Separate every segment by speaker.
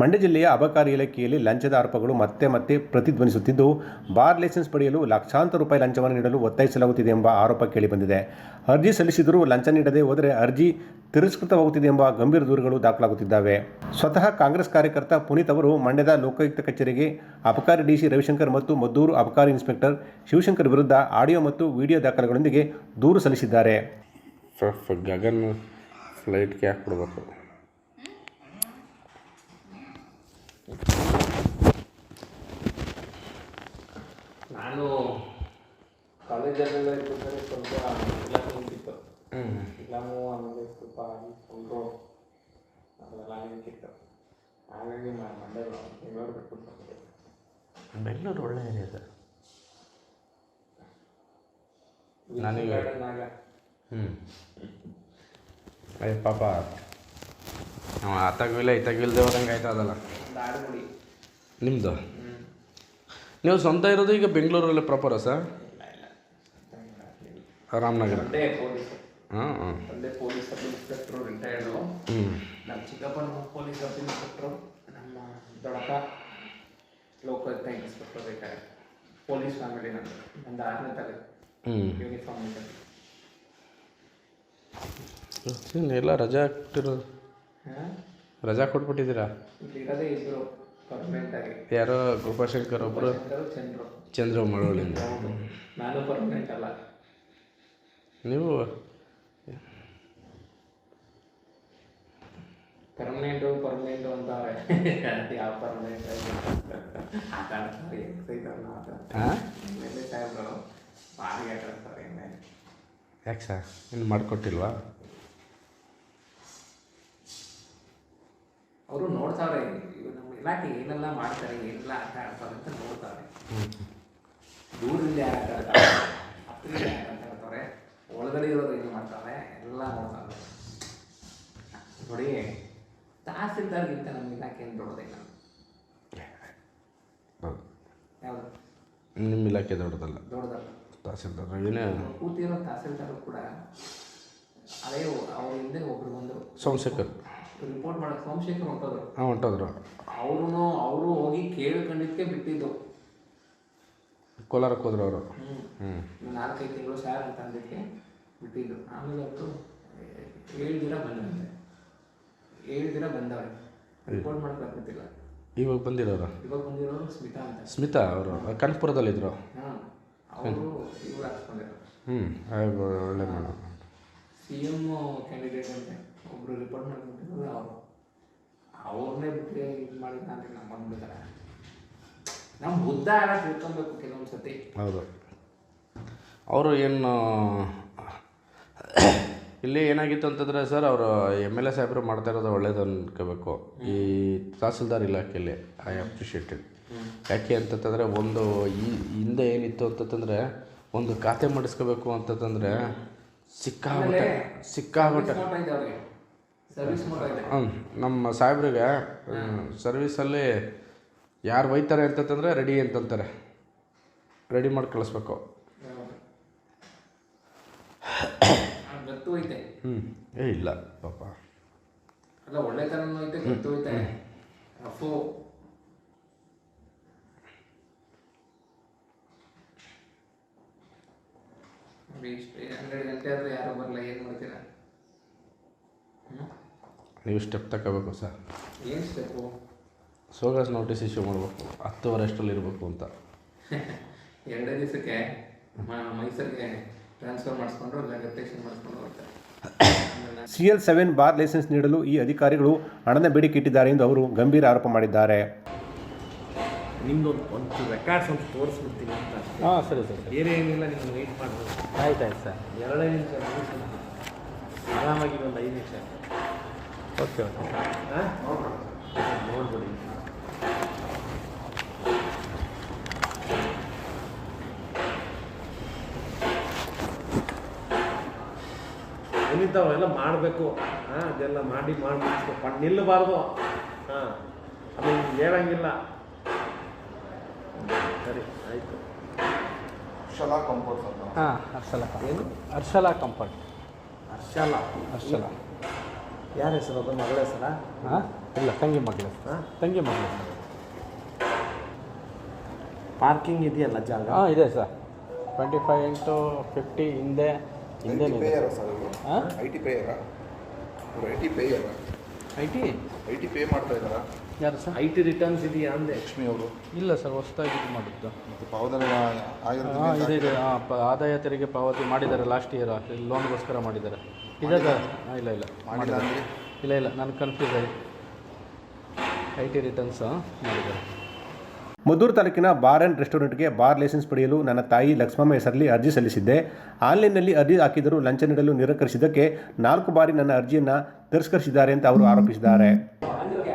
Speaker 1: ಮಂಡ್ಯ ಜಿಲ್ಲೆಯ ಅಬಕಾರಿ ಇಲಾಖೆಯಲ್ಲಿ ಲಂಚದ ಆರೋಪಗಳು ಮತ್ತೆ ಮತ್ತೆ ಪ್ರತಿಧ್ವನಿಸುತ್ತಿದ್ದು, ಬಾರ್ ಲೈಸೆನ್ಸ್ ಪಡೆಯಲು ಲಕ್ಷಾಂತರ ರೂಪಾಯಿ ಲಂಚವನ್ನು ನೀಡಲು ಒತ್ತಾಯಿಸಲಾಗುತ್ತಿದೆ ಎಂಬ ಆರೋಪ ಕೇಳಿಬಂದಿದೆ. ಅರ್ಜಿ ಸಲ್ಲಿಸಿದರೂ ಲಂಚ ನೀಡದೆ ಹೋದರೆ ಅರ್ಜಿ ತಿರಸ್ಕೃತವಾಗುತ್ತಿದೆ ಎಂಬ ಗಂಭೀರ ದೂರುಗಳು ದಾಖಲಾಗುತ್ತಿದ್ದಾವೆ. ಸ್ವತಃ ಕಾಂಗ್ರೆಸ್ ಕಾರ್ಯಕರ್ತ ಪುನೀತ್ ಅವರು ಮಂಡ್ಯದ ಲೋಕಾಯುಕ್ತ ಕಚೇರಿಗೆ ಅಬಕಾರಿ ಡಿಸಿ ರವಿಶಂಕರ್ ಮತ್ತು ಮದ್ದೂರು ಅಬಕಾರಿ ಇನ್ಸ್ಪೆಕ್ಟರ್ ಶಿವಶಂಕರ್ ವಿರುದ್ಧ ಆಡಿಯೋ ಮತ್ತು ವಿಡಿಯೋ ದಾಖಲೆಗಳೊಂದಿಗೆ ದೂರು ಸಲ್ಲಿಸಿದ್ದಾರೆ.
Speaker 2: ಫ್ಲೈಟ್ಗೆ ಹಾಕ್ಬಿಡ್ಬೇಕು
Speaker 3: ನಾನು ಕಾಲೇಜಲ್ಲೆಲ್ಲ ಇರ್ಬೇಕಾದ್ರೆ ಸ್ವಲ್ಪ ಇಲಾಖೆ ನಿಂತಿತ್ತು ಇಲ್ಲಾಮು ಆಮೇಲೆ ಸ್ವಲ್ಪ ಕಂಟ್ರೋಲ್ ಅದೆಲ್ಲ ನಿಂತಿತ್ತು ಹಾಗಾಗಿ ನಾನು ಮಂಡ್ಯ ಬೆಂಗಳೂರು ಬಿಟ್ಬಿಟ್ಟು ಬಂದೆ.
Speaker 2: ಬೆಂಗಳೂರು ಒಳ್ಳೆ ಏರಿಯಾ ಸರ್ ನನಗೆ- ಹ್ಞೂ ಅಯ್ಯ ಪಾಪ. ಅವ ಅತ್ತಾಗಿಲ್ಲ ಇತ್ತಾಗಿಲ್ದೆ ಹೋದಂಗೆ ಆಯ್ತದಲ್ಲ
Speaker 3: ಆಡುಗುಡಿ
Speaker 2: ನಿಮ್ಮದು ನೀವು ಸ್ವಂತ ಇರೋದು ಈಗ ಬೆಂಗಳೂರಲ್ಲಿ ಪ್ರಾಪರಾ ಸರ್? ರಾಮನಗರ. ಹಾಂ ಹಾಂ.
Speaker 3: ತಂದೆ ಪೊಲೀಸ್ ಸಬ್ ಇನ್ಸ್ಪೆಕ್ಟ್ರು ರಿಟೈರ್ಡು
Speaker 2: ಹ್ಞೂ
Speaker 3: ನಮ್ಮ ಚಿಕ್ಕಪ್ಪನ ಪೊಲೀಸ್ ಸಬ್ ಇನ್ಸ್ಪೆಕ್ಟ್ರು. ನಮ್ಮ ದೊಡ್ಡಪ್ಪ time inspector retired police family ನಂದು ನಂದು ಆರನೇ ತರಗತಿ. ಯೂನಿಫಾರ್ಮ್ ಇದೆ
Speaker 2: ಎಲ್ಲ ರಜಾ ಇಟ್ಟಿರೋದು
Speaker 3: ಹಾಂ?
Speaker 2: ರಜಾ ಕೊಟ್ಬಿಟ್ಟಿದ್ದೀರಾ?
Speaker 3: ಇರೋದೇ ಇಬ್ಬರು ಪರ್ಮನೆಂಟ್ ಆಗಿ.
Speaker 2: ಯಾರೋ ಕೃಪಾಶಂಕರ್ ಒಬ್ಬರು
Speaker 3: ಚಂದ್ರು.
Speaker 2: ಚಂದ್ರ
Speaker 3: ಮಳವಳಿಂದ ನಾನು ಪರ್ಮನೆಂಟ್ ಅಲ್ಲ.
Speaker 2: ನೀವು
Speaker 3: ಪರ್ಮನೆಂಟು ಪರ್ಮನೆಂಟು ಅಂತ ಯಾವ ಪರ್ಮನೆಂಟ್ ಸಾಹೇಬ್ರು ಭಾರಿ ಆಟಾಡ್ತಾರೆ ಮೇಲೆ
Speaker 2: ಯಾಕೆ ಸರ್? ಇನ್ನು ಮಾಡಿಕೊಟ್ಟಿಲ್ವಾ?
Speaker 3: ಅವರು ನೋಡ್ತಾರೆ ನಮ್ಮ ಇಲಾಖೆ ಏನೆಲ್ಲ ಮಾಡ್ತಾರೆ ಏನೆಲ್ಲ ಆಟ ಆಡ್ತಾರೆ ಅಂತ ನೋಡ್ತಾರೆ. ದೂರದಿಂದ ಯಾರು ಆಟ ಆಡ್ತಾರೆ ಹತ್ತಿರದಿಂದ ಯಾರು ಆಟ ಆಡ್ತಾರೆ ಒಳಗಡೆ ಇರೋರು ಏನು ಮಾಡ್ತಾರೆ ಎಲ್ಲ ನೋಡ್ತಾರೆ. ನೋಡಿ ತಹಸೀಲ್ದಾರ್ಗಿಂತ ನಮ್ಮ ಇಲಾಖೆ ಏನು ದೊಡ್ಡದಿಲ್ಲ. ಯಾವುದು?
Speaker 2: ನಿಮ್ಮ ಇಲಾಖೆ ದೊಡ್ಡದಲ್ಲ?
Speaker 3: ದೊಡ್ಡದಲ್ಲ.
Speaker 2: ತಹಸೀಲ್ದಾರ್ ಏನೇ
Speaker 3: ಕೂತಿರೋ ತಹಸೀಲ್ದಾರ್ ಕೂಡ ಅದೇ ಅವ್ರ ಹಿಂದೆ ಒಬ್ರು ಬಂದರು.
Speaker 2: ಸೋಮಶೇಖರ್.
Speaker 3: ರಿಪೋರ್ಟ್ ಮಾಡಕ್ಕೆ ಸೋಮಶೇಖರ್ ಹೊಂಟೋದ್ರು.
Speaker 2: ಹಾಂ ಹೊಂಟೋದ್ರು.
Speaker 3: ಅವರು ಅವರು ಹೋಗಿ ಕೇಳ್ಕೊಂಡಿದ್ದಕ್ಕೆ ಬಿಟ್ಟಿದ್ದು.
Speaker 2: ಕೋಲಾರಕ್ಕೆ ಹೋದ್ರು ಅವರು.
Speaker 3: ಹ್ಞೂ ನಾಲ್ಕೈದು ತಿಂಗಳು ಸಾರ್ ಅಂತ ಅಂದಕ್ಕೆ ಬಿಟ್ಟಿದ್ದು. ಆಮೇಲೆ ಅವರು ಏಳು ದಿನ ಬಂದಂತೆ ಏಳು ದಿನ ರಿಪೋರ್ಟ್ ಮಾಡಕ್ಕೆ ಬರ್ತಿಲ್ಲ
Speaker 2: ಇವಾಗ ಬಂದಿರೋರು?
Speaker 3: ಇವಾಗ ಬಂದಿರೋರು ಸ್ಮಿತಾ ಅಂತ.
Speaker 2: ಸ್ಮಿತಾ ಅವರು? ಕನಕಪುರದಲ್ಲಿದ್ದರು
Speaker 3: ಹಾಂ ಅವರು ಇವ್ರು ಹಾಕ್ಸ್ಕೊಂಡಿರೋ
Speaker 2: ಹ್ಞೂ ಒಳ್ಳೆ ಮೇಡಮ್
Speaker 3: ಸಿ ಎಂ ಕ್ಯಾಂಡಿಡೇಟ್ ಅಂತೆ. ಒಬ್ರು ರಿಪೋರ್ಟ್ ಮಾಡ್ಕೊಂಡಿದ್ರು ಅವರು ಅವ್ರನ್ನೇ ಬಿಟ್ಟರೆ ಇದು ಮಾಡಿ ನಾನು ನಮ್ಮ ಬಂದ್ಬಿಡ್ತಾರೆ ನಮ್ಮ ಉದ್ದಾರ ತಿಳ್ಕೊಬೇಕು ಕೆಲವೊಂದು ಸತಿ
Speaker 2: ಹೌದು. ಅವರು ಏನು ಇಲ್ಲಿ ಏನಾಗಿತ್ತು ಅಂತಂದರೆ ಸರ್ ಅವರು ಎಂ ಎಲ್ ಎ ಸಾಹೇಬರು ಮಾಡ್ತಾ ಇರೋದು ಒಳ್ಳೇದು ಅನ್ಕೋಬೇಕು. ಈ ತಹಸೀಲ್ದಾರ್ ಇಲಾಖೆಯಲ್ಲಿ ಐ ಅಪ್ರಿಷಿಯೇಟೆಡ್ ಯಾಕೆ ಅಂತಂತಂದರೆ ಒಂದು ಈ ಹಿಂದೆ ಏನಿತ್ತು ಅಂತಂತಂದರೆ ಒಂದು ಖಾತೆ ಮಾಡಿಸ್ಕೋಬೇಕು ಅಂತಂತಂದರೆ ಸಿಕ್ಕಾಗುತ್ತೆ ಸಿಕ್ಕಾಬಿಟ್ಟೆ ನಮ್ಮ ಸಾಹೇಬ್ರಿಗೆ ಸರ್ವಿಸಲ್ಲಿ ಯಾರು ಒಯ್ತಾರೆ ಅಂತಂತಂದರೆ ರೆಡಿ ಅಂತಂತಾರೆ ರೆಡಿ ಮಾಡಿ ಕಳಿಸ್ಬೇಕು. ಹ್ಞೂ ಏ ಇಲ್ಲ ಪಾಪ.
Speaker 3: ಅಲ್ಲ ಒಳ್ಳೆ ಇಷ್ಟು ಹನ್ನೆರಡು ಗಂಟೆ ಆದರೆ ಯಾರು ಬರಲ್ಲ ಏನು ಮಾಡ್ತೀರಾ?
Speaker 2: ನೀವು ಸ್ಟೆಪ್ ತಗೋಬೇಕು ಸರ್.
Speaker 3: ಏನು ಸ್ಟೆಪ್ಪು
Speaker 2: ಸೋಗಾಸ್ ನೋಟಿಸ್ ಇಶ್ಯೂ ಮಾಡಬೇಕು. ಹತ್ತುವರೆ ಅಷ್ಟರಲ್ಲಿ ಇರಬೇಕು ಅಂತ.
Speaker 3: ಎರಡೇ ದಿವಸಕ್ಕೆ ಮೈಸೂರಿಗೆ ಟ್ರಾನ್ಸ್ಫರ್ ಮಾಡಿಸ್ಕೊಂಡು ಲೆಗಟೇಷನ್ ಮಾಡಿಸ್ಕೊಂಡು ಹೋಗ್ತಾರೆ.
Speaker 1: C L seven bar licence ನೀಡಲು ಈ ಅಧಿಕಾರಿಗಳು ಹಣದ ಬೇಡಿಕೆ ಇಟ್ಟಿದ್ದಾರೆ ಎಂದು ಅವರು ಗಂಭೀರ ಆರೋಪ ಮಾಡಿದ್ದಾರೆ.
Speaker 4: ನಿಮ್ದು ಒಂದು ರೆಕಾರ್ಡ್ಸ್ ಒಂದು ತೋರಿಸ್ಬಿಡ್ತೀನಿ ಅಂತ
Speaker 2: ಹಾಂ ಸರಿ ಸರಿ
Speaker 4: ಬೇರೆ ಏನಿಲ್ಲ ನಿಮ್ಗೆ ವೆಯ್ಟ್ ಮಾಡ್ಬೋದು.
Speaker 2: ಆಯ್ತು ಆಯ್ತು ಸರ್.
Speaker 4: ಎರಡನೇ ನಿಮಿಷ. ಆರಾಮಾಗಿ ಒಂದು ಐದು ನಿಮಿಷ.
Speaker 2: Okay okay.
Speaker 4: ಹಾಂ ನೋಡ್ಬಿಡಿ ಏನಿದ್ದಾವೆಲ್ಲ ಮಾಡಬೇಕು? ಹಾಂ ಅದೆಲ್ಲ ಮಾಡಿ ಮಾಡಿ ಪಣ್ ನಿಲ್ಲಬಾರ್ದು. ಹಾಂ ಅದು ಹೇಳಂಗಿಲ್ಲ. ಸರಿ ಆಯಿತು.
Speaker 5: ಹಾಂ ಹರ್ಷಲಾ
Speaker 4: ಏನು?
Speaker 5: ಹರ್ಷಲಾ ಕಂಪೋರ್ಟ್
Speaker 4: ಹರ್ಷಲಾ.
Speaker 5: ಹರ್ಷಲ.
Speaker 4: ಯಾರ ಹೆಸರು ಅದು ಮಗಳ ಹೆಸರ?
Speaker 2: ಹಾಂ? ಇಲ್ಲ ತಂಗಿ ಮಗಳ. ತಂಗಿ ಮಗಳು.
Speaker 4: ಪಾರ್ಕಿಂಗ್ ಇದೆಯಲ್ಲ ಜಾಗ?
Speaker 2: ಹಾಂ ಇದೆ sir. Twenty five into fifty ಹಿಂದೆ ಹಿಂದೆ ಹಾಂ
Speaker 5: ಐ ಟಿ ಪೇಯರ ಇವರು I T ಪೇಯರ?
Speaker 2: I T
Speaker 5: I T pay ಮಾಡ್ತಾ ಇದ್ದಾರಾ?
Speaker 2: ಯಾರು ಸರ್?
Speaker 4: ಐ ಟಿ ರಿಟರ್ನ್ಸ್ ಇದೆಯಾ ಅಂದೆ?
Speaker 5: ಲಕ್ಷ್ಮಿ ಅವರು.
Speaker 2: ಇಲ್ಲ ಸರ್ ಹೊಸದಾಗಿ ಇದು ಮಾಡಿದ್ದು.
Speaker 5: ಮತ್ತು
Speaker 2: ಹಾಂ ಇದೆ ಇದೆ. ಪ ಆದಾಯ ತೆರಿಗೆ ಪಾವತಿ ಮಾಡಿದ್ದಾರೆ ಲಾಸ್ಟ್ ಇಯರ್. ಲೋನ್ಗೋಸ್ಕರ ಮಾಡಿದ್ದಾರೆ. ಇದೆ ಸರ್ ಇಲ್ಲ ಇಲ್ಲ.
Speaker 5: ಮಾಡಿಲ್ಲ
Speaker 2: ಇಲ್ಲ ಇಲ್ಲ. ನಾನು ಕನ್ಫ್ಯೂಸ್ ಆಗಿ ಐ ಟಿ ರಿಟರ್ನ್ಸ್ ಮಾಡಿದ್ದಾರೆ.
Speaker 1: ಮದ್ದೂರು ತಾಲೂಕಿನ ಬಾರ್ ಆ್ಯಂಡ್ ರೆಸ್ಟೋರೆಂಟ್ಗೆ ಬಾರ್ ಲೈಸೆನ್ಸ್ ಪಡೆಯಲು ನನ್ನ ತಾಯಿ ಲಕ್ಷ್ಮಮ್ಮ ಹೆಸರಲ್ಲಿ ಅರ್ಜಿ ಸಲ್ಲಿಸಿದ್ದೆ. ಆನ್ಲೈನ್ನಲ್ಲಿ ಅರ್ಜಿ ಹಾಕಿದರೂ ಲಂಚ ನೀಡಲು ನಿರಾಕರಿಸಿದ್ದಕ್ಕೆ ನಾಲ್ಕು ಬಾರಿ ನನ್ನ ಅರ್ಜಿಯನ್ನು ತಿರಸ್ಕರಿಸಿದ್ದಾರೆ ಅಂತ ಅವರು ಆರೋಪಿಸಿದ್ದಾರೆ.
Speaker 3: ಅದಕ್ಕೆ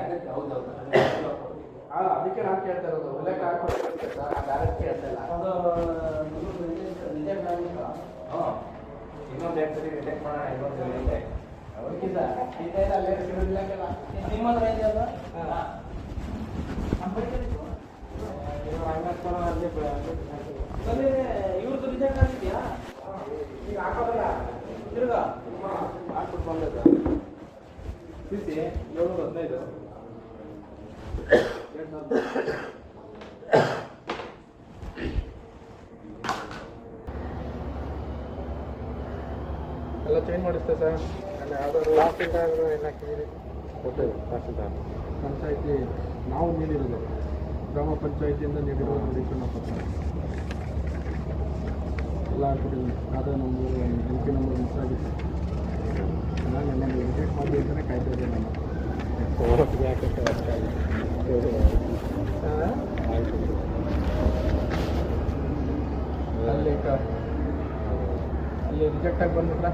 Speaker 3: ಅದಕ್ಕೆ ಎರಡು
Speaker 2: ಸರಿ ನಾನು ಮಾಡೋಣ ಇನ್ನೊಂದು ಸರ್ ಡೈರೆಕ್ಟ್ ಕೇಳ್ತಾ ಇಲ್ಲ
Speaker 3: ಹಾಂ. ಇನ್ನೊಂದು ಎರಡು ಸರಿ ರಿಜೆಕ್ಟ್ ಮಾಡೋಣ ಇನ್ನೊಂದು ಸರಿ ಇದೆ
Speaker 4: ಇವ್ರದ್ದು ರಿಜೆಕ್ಟ್ ಆಗಿದೆಯಾ ಈಗ ಹಾಕೋದಲ್ಲ. ತಿರ್ಗಾ.
Speaker 2: ಹಾಕ್ಬಿಟ್ಟು ಬಂದದ್ದು.
Speaker 4: ಬಿಸಿ ಏಳ್ನೂರ ಹದಿನೈದು.
Speaker 2: ಎಲ್ಲ ಮಾಡಿಸ್ತೆ ಸರ್. ಅಲ್ಲಿ ಯಾವ್ದಾದ್ರು ತಹಸೀಲ್ದಾರ್ ಏನು ಹಾಕಿದ್ದೀರಿ ಕೊಟ್ಟಿದೆ ತಹಸೀಲ್ದಾರ್. ಪಂಚಾಯತಿ ನಾವು ನೀಡಿರೋದು. ಗ್ರಾಮ ಪಂಚಾಯತಿಯಿಂದ ನೀಡಿರೋ ನಿರೀಕ್ಷಣ ಪತ್ರ. ಎಲ್ಲ ಹಾಕ್ಬಿಟ್ಟಿದ್ದೀನಿ ಆದ number U P number miss ಆಗಿತ್ತು. ನಾನು ನನ್ನ ವಿಸಿಟ್ ಮಾಡಿ ಅಂತಲೇ ಕಾಯ್ತಾ ಇದ್ದೆ ನಾನು. ಅಲ್ಲಿ ಅಲ್ಲಿ ರಿಜೆಕ್ಟ್ ಆಗಿ ಬಂದ್ಬಿಟ್ರೆ?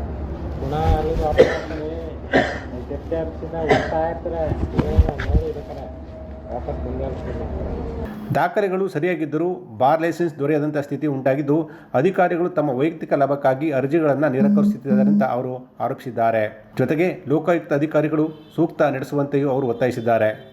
Speaker 1: ದಾಖಲೆಗಳು ಸರಿಯಾಗಿದ್ದರೂ ಬಾರ್ ಲೈಸೆನ್ಸ್ ದೊರೆಯದಂಥ ಸ್ಥಿತಿ ಉಂಟಾಗಿದ್ದು, ಅಧಿಕಾರಿಗಳು ತಮ್ಮ ವೈಯಕ್ತಿಕ ಲಾಭಕ್ಕಾಗಿ ಅರ್ಜಿಗಳನ್ನು ನಿರಾಕರಿಸುತ್ತಿದ್ದಾರೆ ಅಂತ ಅವರು ಆರೋಪಿಸಿದ್ದಾರೆ. ಜೊತೆಗೆ ಲೋಕಾಯುಕ್ತ ಅಧಿಕಾರಿಗಳು ಸೂಕ್ತ ನಡೆಸುವಂತೆಯೂ ಅವರು ಒತ್ತಾಯಿಸಿದ್ದಾರೆ.